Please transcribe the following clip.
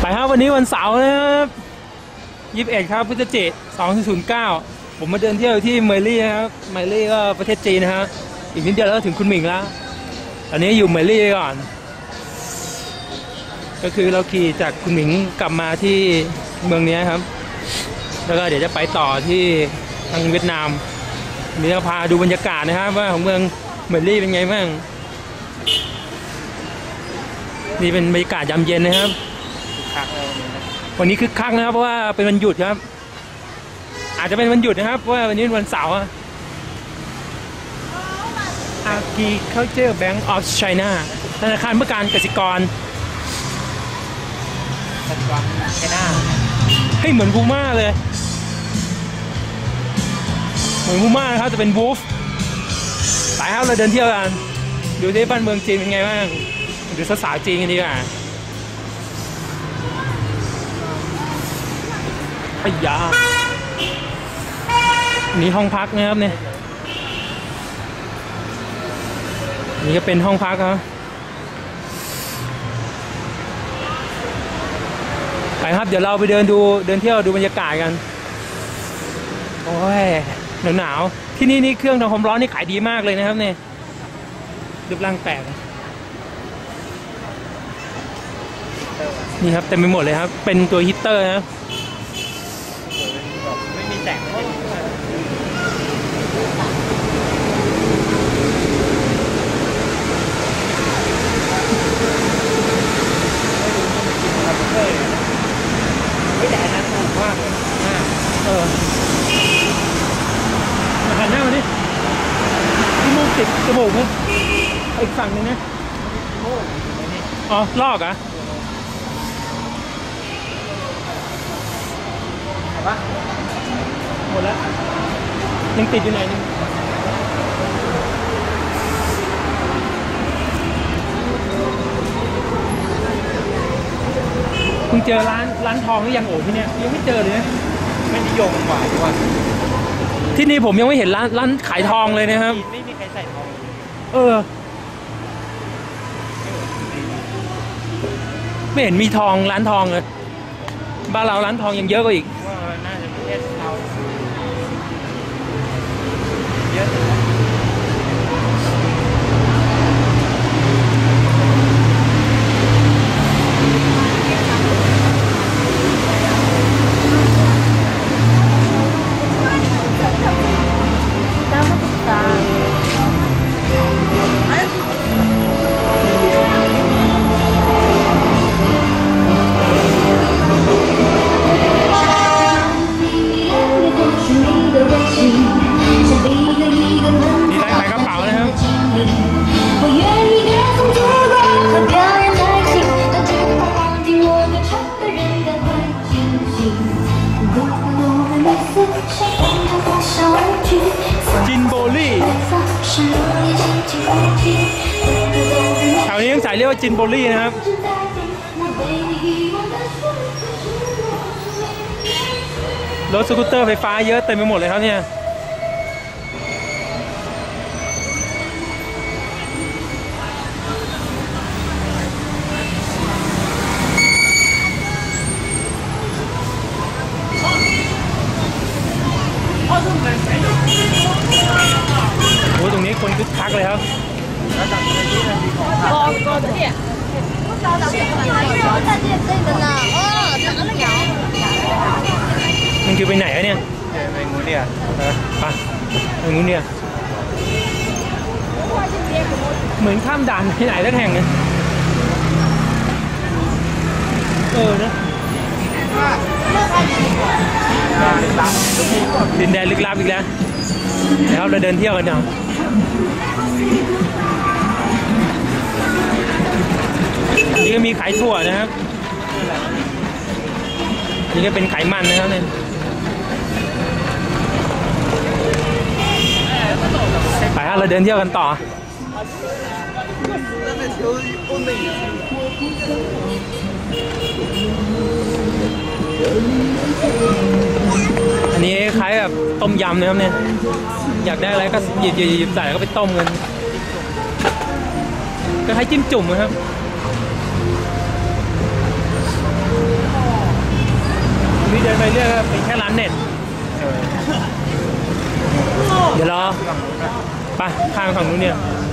ไปครับวันนี้วันเสาร์นะครับยี่สิบเอ็ดครับพฤศจิกสองศูนย์เก้าผมมาเดินเที่ยวที่เมลี่นะครับเมลี่ก็ประเทศจีนนะฮะอีกนิดเดียวแล้วก็ถึงคุณหมิงแล้วตอนนี้อยู่เมลี่ก่อน ก็คือเราขี่จากคุณหมิงกลับมาที่เมืองนี้ครับ แล้วก็เดี๋ยวจะไปต่อที่ทางเวียดนามวันนี้เราพาดูบรรยากาศนะครับว่าของเมืองเมลี่เป็นไงบ้างนี่เป็นบรรยากาศยามเย็นนะครับ วันนี้คึกคักนะครับเพราะว่าเป็นวันหยุดครับ อาจจะเป็นวันหยุดนะครับเพราะว่าวันนี้วันเสาร์อะ Agriculture Bank of China ธนาคารเพื่อการเกษตรกรปัจจุบันแค่หน้าให้เหมือนพูม่าเลย เหมือนพูม่านะครับจะเป็นวูฟไปครับเราเดินเที่ยวกัน ดูที่บ้านเมืองจีนเป็นไงบ้างดูสาวๆจีนกันดีกว่า ไอ้ยานี่ห้องพักนะครับเนี่ยนี่ก็เป็นห้องพักครับไปครับเดี๋ยวเราไปเดินดูเดินเที่ยวดูบรรยากาศกัน โอ้ยหนาวหนาวที่นี่นี่เครื่องทำความร้อนนี่ขายดีมากเลยนะครับเนี่ยรูปร่างแปลกนี่ครับเต็มไปหมดเลยครับ เป็นตัวฮีตเตอร์นะครับ แสงไม่มีอะไรไม่แต่อันนั้นถูกมากเลยอ่าเออมาหันหน้ามาดิจมูกติดจมูกไหมเอาอีกฝั่งหนึ่งนะอ๋อ ลอกอะเห็นปะ หมดแล้วยังติดอยู่ไหนอยนึงเพิ่งเจอร้านร้านทองหรือยังโอ้ที่เนี้ยยังไม่เจอเลยนะไม่นิยมกว่าดีกว่าที่นี่ผมยังไม่เห็นร้านร้านขายทองเลยนะครับไม่มีใครใส่ทอง เออ ไม่เห็นมีทองร้านทองเลยบ้านเราร้านทองยังเยอะกว่าอีกว่า เยายเรียกว่าจินโบลี่นะครับ รถสกูตเตอร์ไฟฟ้าเยอะเต็มไปหมดเลยครับเนี่ย โอ้ตรงนี้คนคึกคักเลยครับ con con đấy à mình kêu bên này ấy nè? Mình muốn đi à? À mình muốn đi à? Mình tham đàn bên này đất hàng này ờ đó. ดินแดนลึกลับอีกแล้วแล้วเราเดินเที่ยวกันเนาะ นี่ก็มีขายถั่วนะครับ นี่ก็เป็นไขมันนะครับเนี่ยไปฮะเราเดินเที่ยวกันต่ออันนี้คล้ายแบบต้มยำนะครับเนี่ย อยากได้อะไรก็หยิบหยิบหยิบใส่แล้วก็ไปต้มกันก็ให้จิ้มจุ่มนะครับ เรื่อยๆเป็นแค่ร้านเน็ตเออเดี๋ยวรอฝั่งนู้นนะไปข้างฝั่งนู้นเนี่ยเ